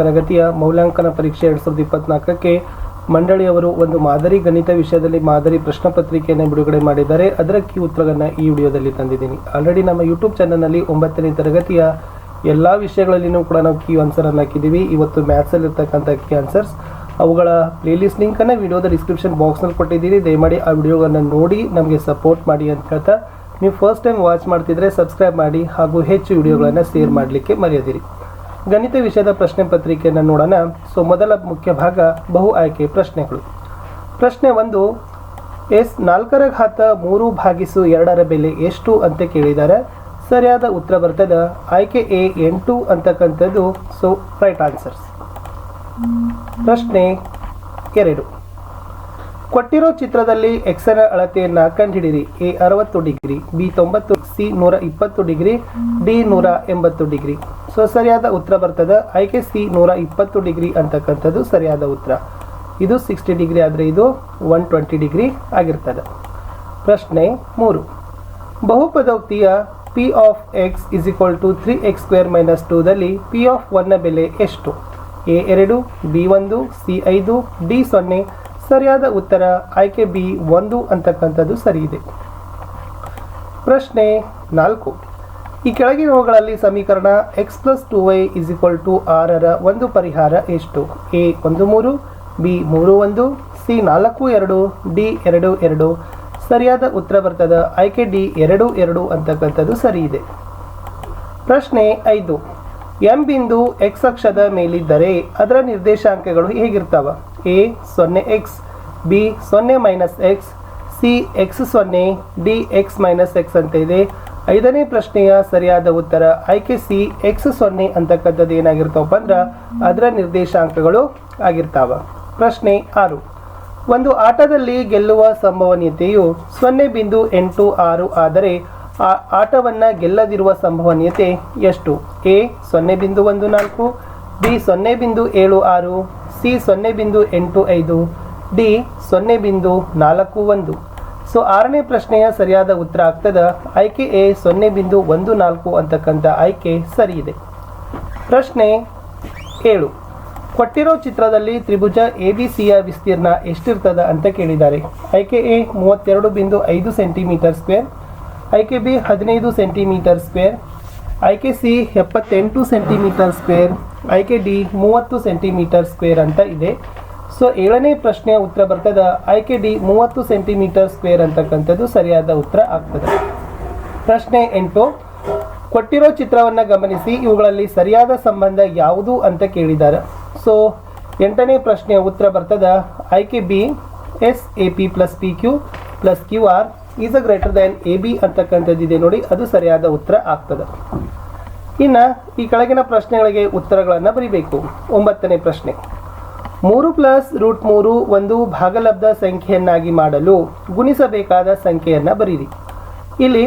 ತರಗತಿಯ ಮೌಲ್ಯಾಂಕನ ಪರೀಕ್ಷೆ ಎರಡ್ ಸಾವಿರದ ಇಪ್ಪತ್ನಾಲ್ಕಕ್ಕೆ ಮಂಡಳಿಯವರು ಒಂದು ಮಾದರಿ ಗಣಿತ ವಿಷಯದಲ್ಲಿ ಮಾದರಿ ಪ್ರಶ್ನೆ ಪತ್ರಿಕೆಯನ್ನು ಬಿಡುಗಡೆ ಮಾಡಿದ್ದಾರೆ. ಅದರ ಕೀ ಉತ್ತರಗಳನ್ನು ಈ ವಿಡಿಯೋದಲ್ಲಿ ತಂದಿದ್ದೀನಿ. ಆಲ್ರೆಡಿ ನಮ್ಮ ಯೂಟ್ಯೂಬ್ ಚಾನಲ್ನಲ್ಲಿ ಒಂಬತ್ತನೇ ತರಗತಿಯ ಎಲ್ಲ ವಿಷಯಗಳಲ್ಲಿನೂ ಕೂಡ ನಾವು ಕೀ ಆನ್ಸರನ್ನು ಹಾಕಿದ್ದೀವಿ. ಇವತ್ತು ಮ್ಯಾಥ್ಸಲ್ಲಿ ಇರ್ತಕ್ಕಂಥ ಕೀ ಆನ್ಸರ್ಸ್ ಅವುಗಳ ಪ್ಲೇಲಿಸ್ಟ್ ಲಿಂಕನ್ನು ವಿಡಿಯೋದ ಡಿಸ್ಕ್ರಿಪ್ಷನ್ ಬಾಕ್ಸ್ನಲ್ಲಿ ಕೊಟ್ಟಿದ್ದೀನಿ. ದಯಮಾಡಿ ಆ ವಿಡಿಯೋಗಳನ್ನು ನೋಡಿ, ನಮಗೆ ಸಪೋರ್ಟ್ ಮಾಡಿ ಅಂತ ಹೇಳ್ತಾ ನೀವು ಫಸ್ಟ್ ಟೈಮ್ ವಾಚ್ ಮಾಡ್ತಿದ್ರೆ ಸಬ್ಸ್ಕ್ರೈಬ್ ಮಾಡಿ ಹಾಗೂ ಹೆಚ್ಚು ವಿಡಿಯೋಗಳನ್ನು ಶೇರ್ ಮಾಡಲಿಕ್ಕೆ ಮರೆಯದಿರಿ. ಗಣಿತ ವಿಷಯದ ಪ್ರಶ್ನೆ ಪತ್ರಿಕೆಯನ್ನು ನೋಡೋಣ. ಸೊ, ಮೊದಲ ಮುಖ್ಯ ಭಾಗ, ಬಹು ಆಯ್ಕೆ ಪ್ರಶ್ನೆಗಳು. ಪ್ರಶ್ನೆ ಒಂದು, ಎಸ್ ನಾಲ್ಕರ ಘಾತ ಮೂರು ಭಾಗಿಸು ಎರಡರ ಬೆಲೆ ಎಷ್ಟು ಅಂತ ಕೇಳಿದ್ದಾರೆ. ಸರಿಯಾದ ಉತ್ತರ ಬರ್ತದ. ಆಯ್ಕೆ ಎ ಎಂಟು ಅಂತಕ್ಕಂಥದ್ದು. ಸೊ ರೈಟ್ ಆನ್ಸರ್ಸ್ ಪ್ರಶ್ನೆ ಎರಡು, ಕೊಟ್ಟಿರೋ ಚಿತ್ರದಲ್ಲಿ ಎಕ್ಸರ ಅಳತೆಯನ್ನು ಕಂಡುಹಿಡಿಯಿರಿ. ಎ ಅರವತ್ತು ಡಿಗ್ರಿ, ಬಿ ತೊಂಬತ್ತು, ಸಿ ನೂರ ಇಪ್ಪತ್ತು ಡಿಗ್ರಿ, ಡಿ ನೂರ ಎಂಬತ್ತು ಡಿಗ್ರಿ. ಸೊ ಸರಿಯಾದ ಉತ್ತರ ಬರ್ತದೆ. ಆಯ್ಕೆ ಸಿ ನೂರ ಇಪ್ಪತ್ತು ಡಿಗ್ರಿ ಅಂತಕ್ಕಂಥದ್ದು ಸರಿಯಾದ ಉತ್ತರ. ಇದು ಸಿಕ್ಸ್ಟಿ ಡಿಗ್ರಿ ಆದರೆ ಇದು ಒನ್ ಟ್ವೆಂಟಿ ಡಿಗ್ರಿ ಆಗಿರ್ತದೆ. ಪ್ರಶ್ನೆ ಮೂರು. ಬಹುಪದೋಕ್ತಿಯ P of X is equal to three X square minus ಟೂದಲ್ಲಿ P of ಒನ್ನ ಬೆಲೆ ಎಷ್ಟು? ಎ ಎರಡು ಬಿ ಒಂದು ಸಿ ಐದು ಡಿ ಸೊನ್ನೆ. ಸರಿಯಾದ ಉತ್ತರ ಆಯ್ಕೆ ಬಿ ಒಂದು ಅಂತಕ್ಕಂಥದ್ದು ಸರಿ ಇದೆ ಪ್ರಶ್ನೆ ನಾಲ್ಕು. ಈ ಕೆಳಗಿನವುಗಳಲ್ಲಿ ಸಮೀಕರಣ X plus two Y is equal to ಆರರ ಒಂದು ಪರಿಹಾರ ಎಷ್ಟು? ಎ ಒಂದು ಮೂರು ಬಿ ಮೂರು ಒಂದು ಸಿ ನಾಲ್ಕು ಎರಡು ಡಿ ಎರಡು ಎರಡು. ಸರಿಯಾದ ಉತ್ತರ ಬರ್ತದ. ಆಯ್ಕೆ ಡಿ ಎರಡು ಎರಡು ಅಂತಕ್ಕಂಥದ್ದು ಸರಿ ಇದೆ ಪ್ರಶ್ನೆ ಐದು. ಎಂ ಬಿಂದು ಎಕ್ಸ್ ಅಕ್ಷದ ಮೇಲಿದ್ದರೆ ಅದರ ನಿರ್ದೇಶಾಂಕಗಳು ಹೇಗಿರ್ತಾವ? ಎ ಸೊನ್ನೆ ಎಕ್ಸ್ ಬಿ ಸೊನ್ನೆ ಮೈನಸ್ ಎಕ್ಸ್ ಸಿ ಎಕ್ಸ್ ಸೊನ್ನೆ ಡಿ ಎಕ್ಸ್ ಮೈನಸ್ ಎಕ್ಸ್ ಅಂತ ಇದೆ. ಐದನೇ ಪ್ರಶ್ನೆಯ ಸರಿಯಾದ ಉತ್ತರ ಆಯ್ಕೆ ಸಿ ಎಕ್ಸ್ ಸೊನ್ನೆ ಅಂತಕ್ಕಂಥದ್ದು ಏನಾಗಿರ್ತಾವಪ್ಪ ಅಂದ್ರೆ ಅದರ ನಿರ್ದೇಶಾಂಕಗಳು ಆಗಿರ್ತಾವ. ಪ್ರಶ್ನೆ ಆರು. ಒಂದು ಆಟದಲ್ಲಿ ಗೆಲ್ಲುವ ಸಂಭವನೀಯತೆಯು ಸೊನ್ನೆ ಬಿಂದು ಎಂಟು ಆರು ಆದರೆ ಆ ಆಟವನ್ನು ಗೆಲ್ಲದಿರುವ ಸಂಭವನೀಯತೆ ಎಷ್ಟು? ಎ, ಸೊನ್ನೆ ಬಿಂದು ಒಂದು ನಾಲ್ಕು, ಬಿ, ಸೊನ್ನೆ ಬಿಂದು ಏಳು ಆರು, ಸಿ, ಸೊನ್ನೆ ಬಿಂದು ಎಂಟು ಐದು, ಡಿ, ಸೊನ್ನೆ ಬಿಂದು ನಾಲ್ಕು ಒಂದು. ಸೊ ಆರನೇ ಪ್ರಶ್ನೆಯ ಸರಿಯಾದ ಉತ್ತರ ಆಗ್ತದ. ಆಯ್ಕೆ ಎ ಸೊನ್ನೆ ಬಿಂದು ಒಂದು ನಾಲ್ಕು ಅಂತಕ್ಕಂಥ ಆಯ್ಕೆ ಸರಿ ಇದೆ. ಪ್ರಶ್ನೆ ಏಳು. ಕೊಟ್ಟಿರೋ ಚಿತ್ರದಲ್ಲಿ ತ್ರಿಭುಜ ಎ ಬಿ ಸಿಯ ವಿಸ್ತೀರ್ಣ ಎಷ್ಟಿರ್ತದ ಅಂತ ಕೇಳಿದ್ದಾರೆ. ಆಯ್ಕೆ ಎ ಮೂವತ್ತೆರಡು ಬಿಂದು ಐದು ಸೆಂಟಿಮೀಟರ್ ಸ್ಕ್ವೇರ್. ಆಯ್ಕೆ ಬಿ ಹದಿನೈದು ಸೆಂಟಿಮೀಟರ್ ಸ್ಕ್ವೇರ್. ಆಯ್ಕೆ ಸಿ ಎಪ್ಪತ್ತೆಂಟು ಸೆಂಟಿಮೀಟರ್ ಸ್ಕ್ವೇರ್. ಆಯ್ಕೆ ಡಿ ಮೂವತ್ತು ಸೆಂಟಿಮೀಟರ್ ಸ್ಕ್ವೇರ್ ಅಂತ ಇದೆ. ಸೊ ಏಳನೇ ಪ್ರಶ್ನೆಯ ಉತ್ತರ ಬರ್ತದೆ. ಆಯ್ಕೆ ಡಿ ಮೂವತ್ತು ಸೆಂಟಿಮೀಟರ್ ಸ್ಕ್ವೇರ್ ಅಂತಕ್ಕಂಥದ್ದು ಸರಿಯಾದ ಉತ್ತರ ಆಗ್ತದೆ. ಪ್ರಶ್ನೆ ಎಂಟು, ಕೊಟ್ಟಿರೋ ಚಿತ್ರವನ್ನು ಗಮನಿಸಿ, ಇವುಗಳಲ್ಲಿ ಸರಿಯಾದ ಸಂಬಂಧ ಯಾವುದು ಅಂತ ಕೇಳಿದ್ದಾರೆ. ಸೊ, ಎಂಟನೇ ಪ್ರಶ್ನೆಯ ಉತ್ತರ ಬರ್ತದ. ಆಯ್ಕೆ B, S, A, P plus P, Q plus Q, R, is a greater than A, B ಅಂತಕ್ಕಂಥದ್ದಿದೆ ನೋಡಿ, ಅದು ಸರಿಯಾದ ಉತ್ತರ ಆಗ್ತದೆ. ಇನ್ನು ಈ ಕೆಳಗಿನ ಪ್ರಶ್ನೆಗಳಿಗೆ ಉತ್ತರಗಳನ್ನು ಬರೀಬೇಕು. ಒಂಬತ್ತನೇ ಪ್ರಶ್ನೆ ಮೂರು ಪ್ಲಸ್ ರೂಟ್ ಮೂರು ಒಂದು ಭಾಗಲಬ್ಧ ಸಂಖ್ಯೆಯನ್ನಾಗಿ ಮಾಡಲು ಗುಣಿಸಬೇಕಾದ ಸಂಖ್ಯೆಯನ್ನು ಬರೀರಿ. ಇಲ್ಲಿ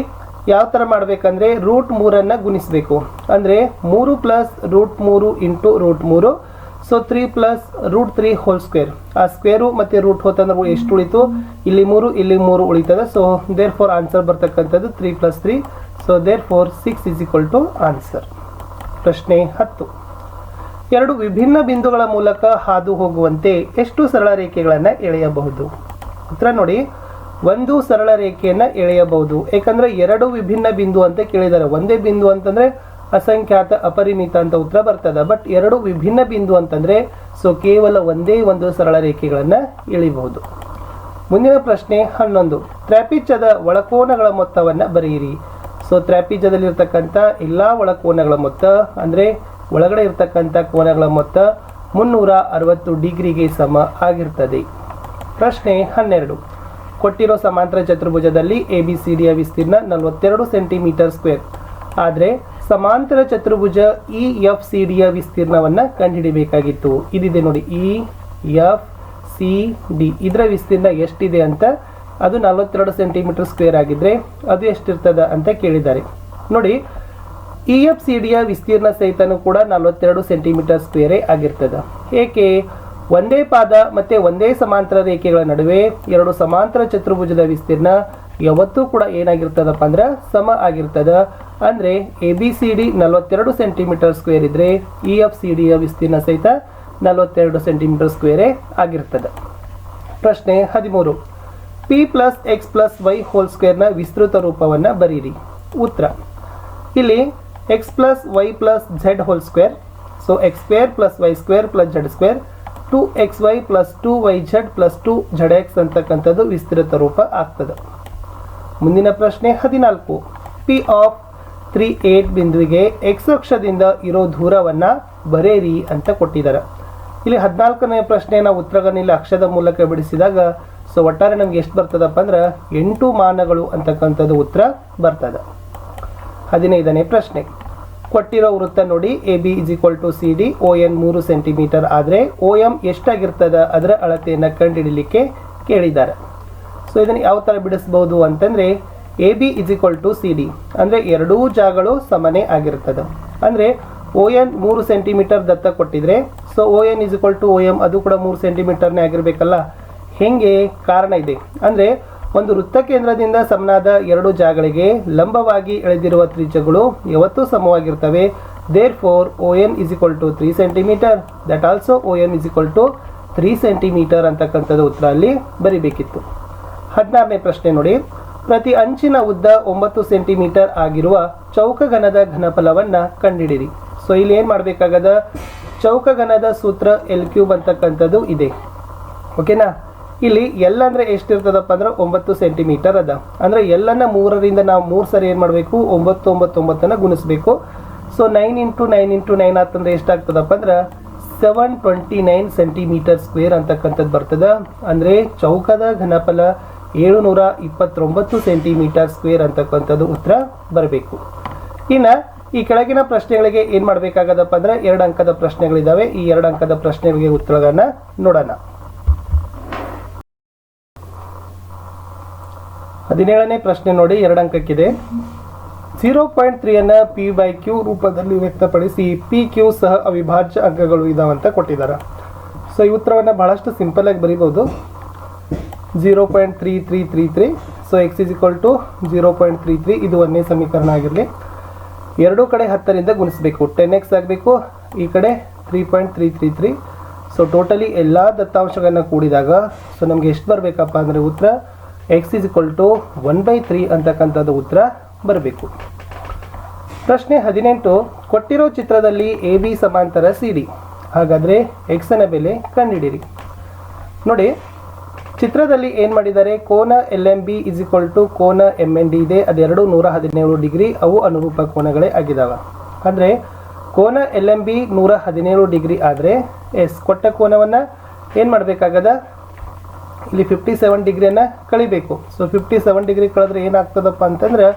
ಯಾವ ಥರ ಮಾಡಬೇಕಂದ್ರೆ ರೂಟ್ ಮೂರನ್ನು ಗುಣಿಸಬೇಕು. ಅಂದರೆ ಮೂರು ಪ್ಲಸ್ ರೂಟ್ ಮೂರು ಇಂಟು ರೂಟ್ ಮೂರು, so three plus root three whole square. ಆ ಸ್ಕ್ವೇರು ಮತ್ತು ರೂಟ್ ಹೋತಂದ್ರೆ ಎಷ್ಟು ಉಳಿತು? ಇಲ್ಲಿ ಮೂರು ಇಲ್ಲಿ ಮೂರು ಉಳಿತದೆ. ಸೊ ದೇರ್ ಫೋರ್ ಆನ್ಸರ್ ಬರ್ತಕ್ಕಂಥದ್ದು three plus three. So therefore six is equal to answer ಪ್ರಶ್ನೆ ಹತ್ತು. ಎರಡು ವಿಭಿನ್ನ ಬಿಂದುಗಳ ಮೂಲಕ ಹಾದು ಹೋಗುವಂತೆ ಎಷ್ಟು ಸರಳ ರೇಖೆಗಳನ್ನು ಎಳೆಯಬಹುದು? ಉತ್ತರ ನೋಡಿ. ಒಂದು ಸರಳ ರೇಖೆಯನ್ನು ಎಳೆಯಬಹುದು. ಏಕೆಂದರೆ ಎರಡು ವಿಭಿನ್ನ ಬಿಂದು ಅಂತ ಕೇಳಿದ್ದಾರೆ ಒಂದೇ ಬಿಂದು ಅಂತಂದ್ರೆ ಅಸಂಖ್ಯಾತ, ಅಪರಿಮಿತ ಅಂತ ಉತ್ತರ ಬರ್ತದೆ. ಬಟ್ ಎರಡು ವಿಭಿನ್ನ ಬಿಂದು ಅಂತಂದ್ರೆ ಸೊ ಕೇವಲ ಒಂದೇ ಒಂದು ಸರಳ ರೇಖೆಗಳನ್ನು ಎಳಿಬಹುದು. ಮುಂದಿನ ಪ್ರಶ್ನೆ ಹನ್ನೊಂದು. ತ್ರಾಪಿಜದ ಒಳಕೋನಗಳ ಮೊತ್ತವನ್ನು ಬರೆಯಿರಿ. ಸೊ ತ್ರಾಪಿಜ್ಯದಲ್ಲಿರ್ತಕ್ಕಂಥ ಎಲ್ಲ ಒಳಕೋನಗಳ ಮೊತ್ತ ಅಂದರೆ ಒಳಗಡೆ ಇರತಕ್ಕಂಥ ಕೋನಗಳ ಮೊತ್ತ ಮುನ್ನೂರ ಅರವತ್ತು ಡಿಗ್ರಿಗೆ ಸಮ ಆಗಿರ್ತದೆ. ಪ್ರಶ್ನೆ ಹನ್ನೆರಡು. ಕೊಟ್ಟಿರೋ ಸಮಾಂತರ ಚತುರ್ಭುಜದಲ್ಲಿ ಎ ಬಿ ಸಿ ಡಿಯ ವಿಸ್ತೀರ್ಣ ನಲವತ್ತೆರಡು ಸೆಂಟಿಮೀಟರ್ ಸ್ಕ್ವೇರ್. ಆದರೆ ಸಮಾಂತರ ಚತುರ್ಭುಜ ಇ ಎಫ್ ಸಿ ಡಿಯ ವಿಸ್ತೀರ್ಣವನ್ನು ಕಂಡುಹಿಡಿಬೇಕಾಗಿತ್ತು ಇದಿದೆ ನೋಡಿ ಇ ಎಫ್ ಸಿ ಡಿ ಇದರ ವಿಸ್ತೀರ್ಣ ಎಷ್ಟಿದೆ ಅಂತ ಅದು ನಲವತ್ತೆರಡು ಸೆಂಟಿಮೀಟರ್ ಸ್ಕ್ವೇರ್ ಆಗಿದ್ರೆ ಅದು ಎಷ್ಟಿರ್ತದ ಅಂತ ಕೇಳಿದ್ದಾರೆ. ನೋಡಿ ಇ ಎಫ್ ಸಿ ಡಿಯ ವಿಸ್ತೀರ್ಣ ಸಹಿತನೂ ಕೂಡ ನಲವತ್ತೆರಡು ಸೆಂಟಿಮೀಟರ್ ಸ್ಕ್ವೇರೇ ಆಗಿರ್ತದೆ. ಏಕೆ? ಒಂದೇ ಪಾದ ಮತ್ತು ಒಂದೇ ಸಮಾಂತರ ರೇಖೆಗಳ ನಡುವೆ ಎರಡು ಸಮಾಂತರ ಚತುರ್ಭುಜದ ವಿಸ್ತೀರ್ಣ ಯಾವತ್ತೂ ಕೂಡ ಏನಾಗಿರ್ತದಪ್ಪ ಅಂದ್ರೆ ಸಮ ಆಗಿರ್ತದೆ. ಅಂದ್ರೆ ಎ ಬಿ ಸಿ ಡಿ ನಲವತ್ತೆರಡು ಸೆಂಟಿಮೀಟರ್ ಸ್ಕ್ವೇರ್ ಇದ್ದರೆ ಇ ಎಫ್ ಸಿ ಡಿಯ ವಿಸ್ತೀರ್ಣ ಸಹಿತ ನಲವತ್ತೆರಡು ಸೆಂಟಿಮೀಟರ್ ಸ್ಕ್ವೇರೇ ಆಗಿರ್ತದೆ. ಪ್ರಶ್ನೆ ಹದಿಮೂರು. P plus X plus Y whole ಸ್ಕ್ವೇರ್ನ ವಿಸ್ತೃತ ರೂಪವನ್ನು ಬರೀರಿ. ಉತ್ತರ. ಇಲ್ಲಿ X plus Y plus Z whole square so X square plus Y square plus Z square two X Y plus two Y Z plus two Z ಅಂತಕ್ಕಂಥದ್ದು ವಿಸ್ತೃತ ರೂಪ ಆಗ್ತದೆ. ಮುಂದಿನ ಪ್ರಶ್ನೆ ಹದಿನಾಲ್ಕು. ಪಿ ಆಫ್ ತ್ರೀ ಏಟ್ ಬಿಂದುವಿಗೆ ಎಕ್ಸ್ ಅಕ್ಷದಿಂದ ಇರೋ ದೂರವನ್ನು ಬರೇರಿ ಅಂತ ಕೊಟ್ಟಿದ್ದಾರೆ. ಇಲ್ಲಿ ಹದಿನಾಲ್ಕನೇ ಪ್ರಶ್ನೆಯನ್ನು ಉತ್ತರಗಳನ್ನು ಇಲ್ಲಿ ಅಕ್ಷದ ಮೂಲಕ ಬಿಡಿಸಿದಾಗ ಸೊ ಒಟ್ಟಾರೆ ನಮ್ಗೆ ಎಷ್ಟು ಬರ್ತದಪ್ಪ ಅಂದ್ರೆ ಎಂಟು ಮಾನಗಳು ಅಂತಕ್ಕಂಥದ್ದು ಉತ್ತರ ಬರ್ತದೆ. ಹದಿನೈದನೇ ಪ್ರಶ್ನೆ. ಕೊಟ್ಟಿರೋ ವೃತ್ತ ನೋಡಿ A B is equal to C D O N ಮೂರು ಸೆಂಟಿಮೀಟರ್ ಆದರೆ ಓ ಎಂ ಎಷ್ಟಾಗಿರ್ತದ ಅದರ ಅಳತೆಯನ್ನು ಕಂಡುಹಿಡಲಿಕ್ಕೆ ಕೇಳಿದ್ದಾರೆ. ಸೊ ಇದನ್ನು ಯಾವ ಥರ ಬಿಡಿಸ್ಬೋದು ಅಂತಂದರೆ A B is equal to C D ಅಂದರೆ ಎರಡೂ ಜಾಗಗಳು ಸಮನೇ ಆಗಿರ್ತದೆ. ಅಂದರೆ ಓ ಎನ್ ಮೂರು ಸೆಂಟಿಮೀಟರ್ ದತ್ತ ಕೊಟ್ಟಿದ್ರೆ so O N is equal to O M ಅದು ಕೂಡ ಮೂರು ಸೆಂಟಿಮೀಟರ್ನೇ ಆಗಿರಬೇಕಲ್ಲ. ಹೆಂಗೆ ಕಾರಣ ಇದೆ? ಅಂದರೆ ಒಂದು ವೃತ್ತ ಕೇಂದ್ರದಿಂದ ಸಮನಾದ ಎರಡು ಜಾಗಗಳಿಗೆ ಲಂಬವಾಗಿ ಎಳೆದಿರುವ ತ್ರಿಜ್ಯಗಳು ಯಾವತ್ತೂ ಸಮವಾಗಿರ್ತವೆ. Therefore O N is equal to three centimetre that also O N is equal to three centimetre ಅಂತಕ್ಕಂಥದ್ದು ಉತ್ತರ ಅಲ್ಲಿ ಬರಿಬೇಕಿತ್ತು. ಹದಿನಾರನೇ ಪ್ರಶ್ನೆ ನೋಡಿ. ಪ್ರತಿ ಅಂಚಿನ ಉದ್ದ ಒಂಬತ್ತು ಸೆಂಟಿಮೀಟರ್ ಆಗಿರುವ ಚೌಕಘನದ ಘನಫಲವನ್ನು ಕಂಡುಹಿಡಿರಿ ಸೊ ಇಲ್ಲಿ ಏನು ಮಾಡಬೇಕಾಗದ? ಚೌಕಘನದ ಸೂತ್ರ ಎಲ್ ಕ್ಯೂಬ್ ಅಂತಕ್ಕಂಥದ್ದು ಇದೆ. ಓಕೆನಾ ಇಲ್ಲಿ ಎಲ್ ಅಂದರೆ ಎಷ್ಟಿರ್ತದಪ್ಪ ಅಂದ್ರೆ ಒಂಬತ್ತು ಸೆಂಟಿಮೀಟರ್ ಅದ. ಅಂದರೆ ಎಲ್ಲನ್ನ ಮೂರರಿಂದ ನಾವು ಮೂರು ಸರಿ ಏನು ಮಾಡಬೇಕು? ಒಂಬತ್ತು ಒಂಬತ್ತು ಒಂಬತ್ತನ್ನು ಗುಣಿಸ್ಬೇಕು. So nine into nine into nine ಆತಂದ್ರೆ ಎಷ್ಟಾಗ್ತದಪ್ಪ ಅಂದ್ರೆ seven twenty nine centimetre square ಅಂತಕ್ಕಂಥದ್ದು ಬರ್ತದೆ. ಅಂದರೆ ಚೌಕದ ಘನಫಲ ಏಳುನೂರ ಇಪ್ಪತ್ತೊಂಬತ್ತು ಸೆಂಟಿಮೀಟರ್ ಸ್ಕ್ವೇರ್ ಅಂತಕ್ಕಂಥದ್ದು ಉತ್ತರ ಬರಬೇಕು. ಇನ್ನು ಈ ಕೆಳಗಿನ ಪ್ರಶ್ನೆಗಳಿಗೆ ಏನು ಮಾಡಬೇಕಾಗದಪ್ಪ ಅಂದ್ರೆ ಎರಡು ಅಂಕದ ಪ್ರಶ್ನೆಗಳಿದ್ದಾವೆ ಈ ಎರಡು ಅಂಕದ ಪ್ರಶ್ನೆಗಳಿಗೆ ಉತ್ತರಗಳನ್ನು ನೋಡೋಣ. ಹದಿನೇಳನೇ ಪ್ರಶ್ನೆ ನೋಡಿ, ಎರಡು ಅಂಕಕ್ಕಿದೆ. ಜೀರೋ ಪಾಯಿಂಟ್ ತ್ರೀಯನ್ನು ಪಿ ಬೈ ಕ್ಯೂ ರೂಪದಲ್ಲಿ ವ್ಯಕ್ತಪಡಿಸಿ ಪಿ ಕ್ಯೂ ಸಹ ಅವಿಭಾಜ್ಯ ಅಂಕಗಳು ಇದಾವಂತ ಕೊಟ್ಟಿದ್ದಾರೆ ಸೊ ಈ ಉತ್ತರವನ್ನು ಬಹಳಷ್ಟು ಸಿಂಪಲ್ ಆಗಿ ಬರೀಬೋದು zero point three three three three so X is equal to zero point three three ಇದು ಒಂದೇ ಸಮೀಕರಣ ಆಗಿರಲಿ. ಎರಡೂ ಕಡೆ ಹತ್ತರಿಂದ ಗುಣಿಸಬೇಕು. ಟೆನ್ ಎಕ್ಸ್ ಆಗಬೇಕು. ಈ ಕಡೆ three point three three three so totally ಎಲ್ಲ ದತ್ತಾಂಶಗಳನ್ನು ಕೂಡಿದಾಗ ಸೊ ನಮಗೆ ಎಷ್ಟು ಬರಬೇಕಪ್ಪ ಅಂದರೆ ಉತ್ತರ X is equal to one by three ಅಂತಕ್ಕಂಥದ್ದು ಉತ್ತರ ಬರಬೇಕು. ಪ್ರಶ್ನೆ ಹದಿನೆಂಟು, ಕೊಟ್ಟಿರೋ ಚಿತ್ರದಲ್ಲಿ ಎ ಬಿ ಸಮಾಂತರ ಸಿ ಡಿ ಹಾಗಾದರೆ ಎಕ್ಸನ ಬೆಲೆ ಕಂಡುಹಿಡಿರಿ ನೋಡಿ, ಚಿತ್ರದಲ್ಲಿ ಏನು ಮಾಡಿದ್ದಾರೆ? ಕೋನ L M B is equal to ಕೋನ ಎಂ ಎನ್ ಡಿ ಇದೆ. ಅದೆರಡು ನೂರ ಹದಿನೇಳು ಡಿಗ್ರಿ, ಅವು ಅನುರೂಪ ಕೋನಗಳೇ ಆಗಿದ್ದಾವೆ ಅಂದರೆ, ಕೋನ ಎಲ್ ಎಂ ಬಿ ನೂರ ಹದಿನೇಳು ಡಿಗ್ರಿ ಆದರೆ ಎಸ್ ಕೊಟ್ಟ ಕೋನವನ್ನು ಏನು ಮಾಡಬೇಕಾಗದ? ಇಲ್ಲಿ ಫಿಫ್ಟಿ ಸೆವೆನ್ ಡಿಗ್ರಿಯನ್ನು ಕಳಿಬೇಕು. ಸೊ ಫಿಫ್ಟಿ ಸೆವೆನ್ ಡಿಗ್ರಿ ಕಳೆದ್ರೆ ಏನಾಗ್ತದಪ್ಪ ಅಂತಂದ್ರೆ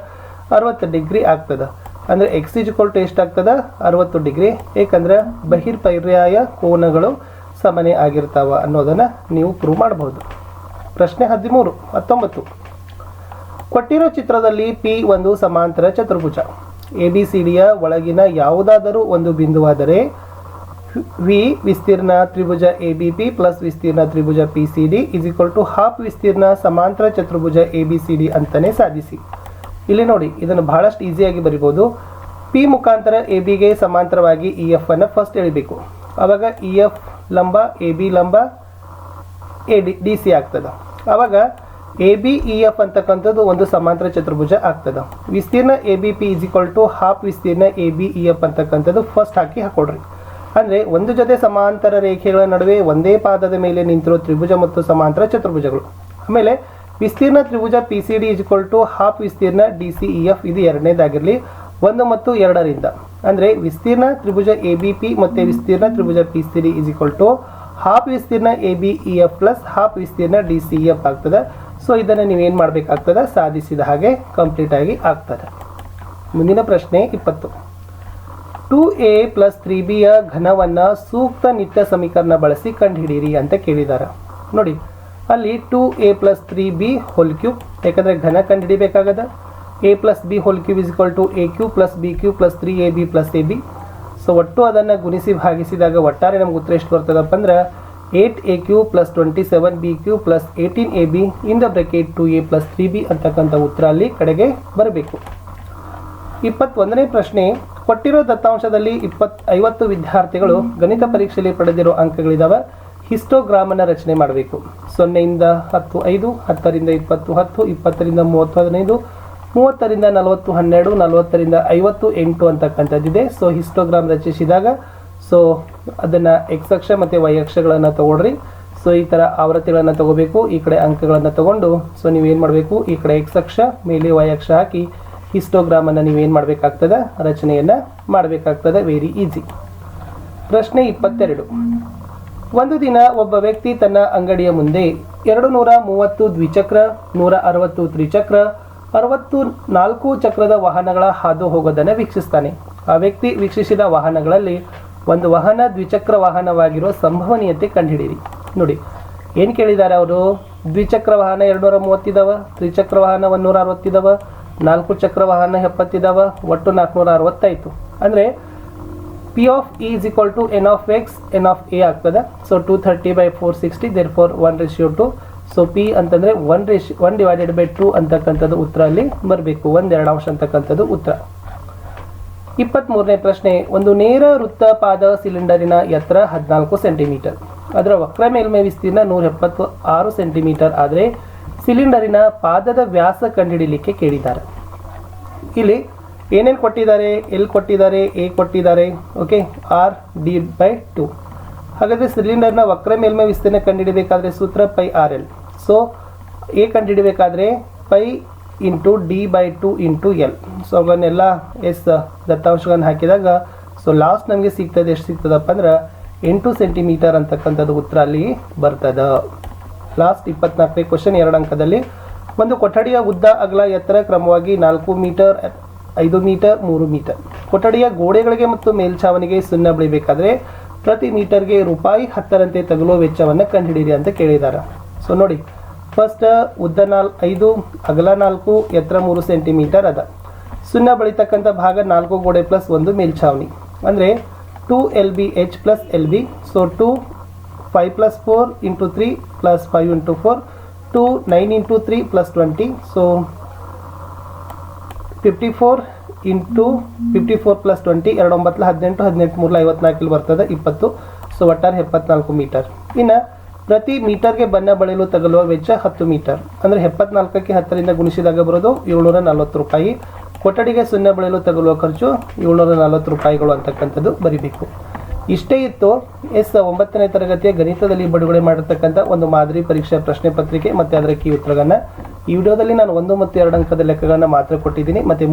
ಅರವತ್ತು ಡಿಗ್ರಿ ಆಗ್ತದೆ. ಅಂದರೆ ಎಕ್ಸ್ ಇಜ್ಕೊಲ್ ಟು ಎಷ್ಟಾಗ್ತದೆ ಅರವತ್ತು ಡಿಗ್ರಿ. ಏಕೆಂದ್ರೆ ಬಹಿರ್ಪರ್ಯಾಯ ಕೋನಗಳು ಸಮನೆ ಆಗಿರ್ತಾವ ಅನ್ನೋದನ್ನು ನೀವು ಪ್ರೂವ್ ಮಾಡಬಹುದು. ಪ್ರಶ್ನೆ ಹದಿಮೂರು, ಹತ್ತೊಂಬತ್ತು. ಕೊಟ್ಟಿರೋ ಚಿತ್ರದಲ್ಲಿ ಪಿ ಒಂದು ಸಮಾಂತರ ಚತುರ್ಭುಜ. ಎ ಬಿ ಸಿ ಡಿಯ ಒಳಗಿನ ಯಾವುದಾದರೂ ಒಂದು ಬಿಂದುವಾದರೆ ವಿ ವಿಸ್ತೀರ್ಣ ತ್ರಿಭುಜ ಎ ಬಿ ಪಿ ಪ್ಲಸ್ ವಿಸ್ತೀರ್ಣ ತ್ರಿಭುಜ P C D is equal to half ವಿಸ್ತೀರ್ಣ ಸಮಾಂತರ ಚತುರ್ಭುಜ ಎ ಬಿ ಸಿ ಡಿ ಅಂತಲೇ ಸಾಧಿಸಿ. ಇಲ್ಲಿ ನೋಡಿ, ಇದನ್ನು ಬಹಳಷ್ಟು ಈಸಿಯಾಗಿ ಬರಿಬೋದು. ಪಿ ಮುಖಾಂತರ ಎ ಬಿಗೆ ಸಮಾಂತರವಾಗಿ ಇ ಎಫ್ ಅನ್ನು ಫಸ್ಟ್ ಎಳಿಬೇಕು. ಆವಾಗ ಇ ಎಫ್ ಲಂಬ ಎ ಬಿ ಲಂಬ ಎ ಡಿ ಡಿ ಸಿ ಆಗ್ತದೆ. ಆವಾಗ ಎ ಬಿ ಇ ಎಫ್ ಅಂತಕ್ಕಂಥದ್ದು ಒಂದು ಸಮಾಂತರ ಚತುರ್ಭುಜ ಆಗ್ತದೆ. ವಿಸ್ತೀರ್ಣ A B P is equal to half ವಿಸ್ತೀರ್ಣ ಎ ಬಿ ಇ ಎಫ್ ಅಂತಕ್ಕಂಥದ್ದು ಫಸ್ಟ್ ಹಾಕಿ ಹಾಕೊಡ್ರಿ. ಅಂದರೆ ಒಂದು ಜೊತೆ ಸಮಾಂತರ ರೇಖೆಗಳ ನಡುವೆ ಒಂದೇ ಪಾದದ ಮೇಲೆ ನಿಂತಿರುವ ತ್ರಿಭುಜ ಮತ್ತು ಸಮಾಂತರ ಚತುರ್ಭುಜಗಳು. ಆಮೇಲೆ ವಿಸ್ತೀರ್ಣ ತ್ರಿಭುಜ P C D is equal to half ವಿಸ್ತೀರ್ಣ ಡಿ ಸಿ ಇ ಎಫ್ ಇದು ಎರಡನೇದಾಗಿರಲಿ, ಒಂದು ಮತ್ತು ಎರಡರಿಂದ. ಅಂದರೆ ವಿಸ್ತೀರ್ಣ ತ್ರಿಭುಜ ಎ ಬಿ ಪಿ ಮತ್ತು ವಿಸ್ತೀರ್ಣ ತ್ರಿಭುಜ P C D equal to half ವಿಸ್ತೀರ್ಣ A B E F plus half ವಿಸ್ತೀರ್ಣ ಡಿ ಸಿ ಇ ಎಫ್ ಆಗ್ತದೆ. ಸೊ ಇದನ್ನು ನೀವೇನು ಮಾಡಬೇಕಾಗ್ತದೆ? ಸಾಧಿಸಿದ ಹಾಗೆ ಕಂಪ್ಲೀಟ್ ಆಗಿ ಆಗ್ತದೆ. ಮುಂದಿನ ಪ್ರಶ್ನೆ ಇಪ್ಪತ್ತು. ಟು ಎ ಪ್ಲಸ್ ತ್ರೀ ಬಿಯ ಘನವನ್ನು ಸೂಕ್ತ ನಿತ್ಯ ಸಮೀಕರಣ ಬಳಸಿ ಕಂಡುಹಿಡಿಯಿರಿ ಅಂತ ಕೇಳಿದ್ದಾರೆ ನೋಡಿ, ಅಲ್ಲಿ two A plus three B whole cube ಯಾಕಂದರೆ ಘನ ಕಂಡುಹಿಡಿಬೇಕಾಗದ. A plus B whole cube is equal to A cube plus B cube plus three A B plus A B. So, ಒಟ್ಟು ಅದನ್ನು ಗುಣಿಸಿ ಭಾಗಿಸಿದಾಗ ಒಟ್ಟಾರೆ ನಮ್ಗೆ ಉತ್ತರ ಎಷ್ಟು ಬರ್ತದಪ್ಪ ಅಂದ್ರೆ, eight A cube plus twenty seven B cube plus eighteen A B in the bracket two A plus three B ಅಂತಕ್ಕಂಥ ಉತ್ತರ ಅಲ್ಲಿ ಕಡೆಗೆ ಬರಬೇಕು. ಇಪ್ಪತ್ತೊಂದನೇ ಪ್ರಶ್ನೆ ಕೊಟ್ಟಿರೋ ದತ್ತಾಂಶದಲ್ಲಿ ಇಪ್ಪತ್ ಐವತ್ತು ವಿದ್ಯಾರ್ಥಿಗಳು ಗಣಿತ ಪರೀಕ್ಷೆಯಲ್ಲಿ ಪಡೆದಿರೋ ಅಂಕಗಳಿದಾವೆ. ಹಿಸ್ಟೋಗ್ರಾಮನ್ನು ರಚನೆ ಮಾಡಬೇಕು. ಸೊನ್ನೆಯಿಂದ ಹತ್ತು ಐದು, ಹತ್ತರಿಂದ ಇಪ್ಪತ್ತು ಹತ್ತು, ಇಪ್ಪತ್ತರಿಂದ ಮೂವತ್ತು ಹದಿನೈದು, ಮೂವತ್ತರಿಂದ ನಲವತ್ತು ಹನ್ನೆರಡು, ನಲವತ್ತರಿಂದ ಐವತ್ತು ಎಂಟು ಅಂತಕ್ಕಂಥದ್ದಿದೆ. ಸೊ ಹಿಸ್ಟೋಗ್ರಾಮ್ ರಚಿಸಿದಾಗ ಸೊ ಅದನ್ನು ಎಕ್ಸ್ ಅಕ್ಷ ಮತ್ತು ವೈ ಅಕ್ಷಗಳನ್ನು ತಗೊಳ್ರಿ. ಸೊ ಈ ಥರ ಆವೃತ್ತಿಗಳನ್ನು ತಗೋಬೇಕು. ಈ ಕಡೆ ಅಂಕಗಳನ್ನು ತಗೊಂಡು ಸೊ ನೀವೇನು ಮಾಡಬೇಕು? ಈ ಕಡೆ ಎಕ್ಸ್ ಅಕ್ಷ, ಮೇಲೆ ವೈ ಅಕ್ಷ ಹಾಕಿ ಹಿಸ್ಟೋಗ್ರಾಮನ್ನು ನೀವೇನು ಮಾಡಬೇಕಾಗ್ತದೆ? ರಚನೆಯನ್ನು ಮಾಡಬೇಕಾಗ್ತದೆ? ವೆರಿ ಈಸಿ ಪ್ರಶ್ನೆ ಇಪ್ಪತ್ತೆರಡು. ಒಂದು ದಿನ ಒಬ್ಬ ವ್ಯಕ್ತಿ ತನ್ನ ಅಂಗಡಿಯ ಮುಂದೆ ಎರಡು ನೂರ ಮೂವತ್ತು ದ್ವಿಚಕ್ರ, ನೂರ ಅರವತ್ತು ತ್ರಿಚಕ್ರ, ಅರವತ್ತು ನಾಲ್ಕು ಚಕ್ರದ ವಾಹನಗಳ ಹಾದು ಹೋಗೋದನ್ನು ವೀಕ್ಷಿಸ್ತಾನೆ. ಆ ವ್ಯಕ್ತಿ ವೀಕ್ಷಿಸಿದ ವಾಹನಗಳಲ್ಲಿ ಒಂದು ವಾಹನ ದ್ವಿಚಕ್ರ ವಾಹನವಾಗಿರುವ ಸಂಭವನೀಯತೆ ಕಂಡುಹಿಡಿಯಿರಿ ನೋಡಿ, ಏನು ಕೇಳಿದ್ದಾರೆ ಅವರು? ದ್ವಿಚಕ್ರ ವಾಹನ ಎರಡುನೂರ ಮೂವತ್ತಿದಾವ ತ್ರಿಚಕ್ರ ವಾಹನ ಒಂದೂರ ಅರವತ್ತಿದಾವ ನಾಲ್ಕು ಚಕ್ರ ವಾಹನ ಎಪ್ಪತ್ತಿದಾವ, ಒಟ್ಟು ನಾಲ್ಕುನೂರ ಅರವತ್ತಾಯಿತು ಅಂದರೆ P of E is equal to N of X N of A ಆಗ್ತದೆ. So two thirty by four sixty therefore one ratio two so P ಅಂತಂದರೆ one ratio one divided by two ಅಂತಕ್ಕಂಥದ್ದು ಉತ್ತರ ಅಲ್ಲಿ ಬರಬೇಕು. ಒಂದೆರಡು ಅಂಶ ಅಂತಕ್ಕಂಥದ್ದು ಉತ್ತರ. ಇಪ್ಪತ್ತ್ಮೂರನೇ ಪ್ರಶ್ನೆ, ಒಂದು ನೇರ ವೃತ್ತಪಾದ ಸಿಲಿಂಡರಿನ ಎತ್ತರ ಹದಿನಾಲ್ಕು ಸೆಂಟಿಮೀಟರ್. ಅದರ ವಕ್ರ ಮೇಲ್ಮೈ ವಿಸ್ತೀರ್ಣ ನೂರ ಎಪ್ಪತ್ತು ಆರು ಸೆಂಟಿಮೀಟರ್. ಆದರೆ ಸಿಲಿಂಡರಿನ ಪಾದದ ವ್ಯಾಸ ಕಂಡುಹಿಡಿಯಲಿಕ್ಕೆ ಕೇಳಿದ್ದಾರೆ. ಇಲ್ಲಿ ಏನೇನು ಕೊಟ್ಟಿದ್ದಾರೆ ಎಲ್ಲಿ ಕೊಟ್ಟಿದ್ದಾರೆ, ಎ ಕೊಟ್ಟಿದ್ದಾರೆ, okay, R, D by two. ಹಾಗಾದರೆ ಸಿಲಿಂಡರ್ನ ವಕ್ರ ಮೇಲ್ಮೈ ವಿಸ್ತೀರ್ಣ ಕಂಡುಹಿಡಬೇಕಾದ್ರೆ ಸೂತ್ರ pi R L. So A ಕಂಡುಹಿಡಬೇಕಾದ್ರೆ pi into D by two into L. So ಅವನ್ನೆಲ್ಲ ಎಸ್ ದತ್ತಾಂಶಗಳನ್ನು ಹಾಕಿದಾಗ ಸೊ ಲಾಸ್ಟ್ ನಮಗೆ ಸಿಗ್ತದೆ, ಎಷ್ಟು ಸಿಗ್ತದಪ್ಪ ಅಂದ್ರೆ ಎಂಟು ಸೆಂಟಿಮೀಟರ್ ಅಂತಕ್ಕಂಥದ್ದು ಉತ್ತರ ಅಲ್ಲಿ ಬರ್ತದೆ. ಲಾಸ್ಟ್ ಇಪ್ಪತ್ನಾಲ್ಕನೇ ಕ್ವಶನ್ ಎರಡು ಅಂಕದಲ್ಲಿ. ಒಂದು ಕೊಠಡಿಯ ಉದ್ದ, ಅಗಲ, ಎತ್ತರ ಕ್ರಮವಾಗಿ ನಾಲ್ಕು ಮೀಟರ್, ಐದು ಮೀಟರ್, ಮೂರು ಮೀಟರ್. ಕೊಠಡಿಯ ಗೋಡೆಗಳಿಗೆ ಮತ್ತು ಮೇಲ್ಛಾವಣಿಗೆ ಸುಣ್ಣ ಬಳಿಬೇಕಾದ್ರೆ ಪ್ರತಿ ಮೀಟರ್ಗೆ ರೂಪಾಯಿ ಹತ್ತರಂತೆ ತಗಲುವ ವೆಚ್ಚವನ್ನು ಕಂಡುಹಿಡಿಯಿರಿ ಅಂತ ಕೇಳಿದ್ದಾರೆ ಸೊ ನೋಡಿ ಫಸ್ಟ್ ಉದ್ದ ನಾಲ್, ಐದು, ಅಗಲ ನಾಲ್ಕು, ಎತ್ತರ ಮೂರು ಸೆಂಟಿಮೀಟರ್ ಅದ. ಸುಣ್ಣ ಬಳಿತಕ್ಕಂಥ ಭಾಗ ನಾಲ್ಕು ಗೋಡೆ ಪ್ಲಸ್ ಒಂದು ಮೇಲ್ಛಾವಣಿ. ಅಂದರೆ two L B H plus L B so two five plus four into three plus five into four two nine into three plus twenty so fifty four into fifty four plus twenty ಎರಡು ಒಂಬತ್ತಲ ಹದಿನೆಂಟು ಹದಿನೆಂಟು ಮೂರಲ ಐವತ್ನಾಲ್ಕಲ್ಲಿ ಬರ್ತದೆ ಇಪ್ಪತ್ತು. So ಒಟ್ಟಾರೆ ಎಪ್ಪತ್ನಾಲ್ಕು metre. ಇನ್ನು ಪ್ರತಿ ಮೀಟರ್ಗೆ ಬಣ್ಣ ಬಳಿಯಲು ತಗಲುವ ವೆಚ್ಚ ಹತ್ತು ಮೀಟರ್. ಅಂದರೆ ಎಪ್ಪತ್ನಾಲ್ಕಕ್ಕೆ ಹತ್ತರಿಂದ ಗುಣಿಸಿದಾಗ ಬರೋದು ಏಳ್ನೂರ ನಲ್ವತ್ತು ರೂಪಾಯಿ. ಕೊಠಡಿಗೆ ಸುಣ್ಣ ಬಳಿಯಲು ತಗಲುವ ಖರ್ಚು ಏಳ್ನೂರ ನಲ್ವತ್ತು ರೂಪಾಯಿಗಳು ಅಂತಕ್ಕಂಥದ್ದು ಬರಿಬೇಕು. ಇಷ್ಟೇ ಇತ್ತು. ಎಸ್, ಒಂಬತ್ತನೇ ತರಗತಿಯ ಗಣಿತದಲ್ಲಿ ಬಿಡುಗಡೆ ಮಾಡಿರ್ತಕ್ಕಂಥ ಒಂದು ಮಾದರಿ ಪರೀಕ್ಷಾ ಪ್ರಶ್ನೆ ಪತ್ರಿಕೆ ಮತ್ತು ಅದರ ಕೀ ಉತ್ತರಗಳನ್ನು ಈ ವಿಡಿಯೋದಲ್ಲಿ ನಾನು ಒಂದು ಮತ್ತು ಎರಡು ಅಂಕದ ಲೆಕ್ಕಗಳನ್ನು ಮಾತ್ರ ಕೊಟ್ಟಿದ್ದೀನಿ. ಮತ್ತು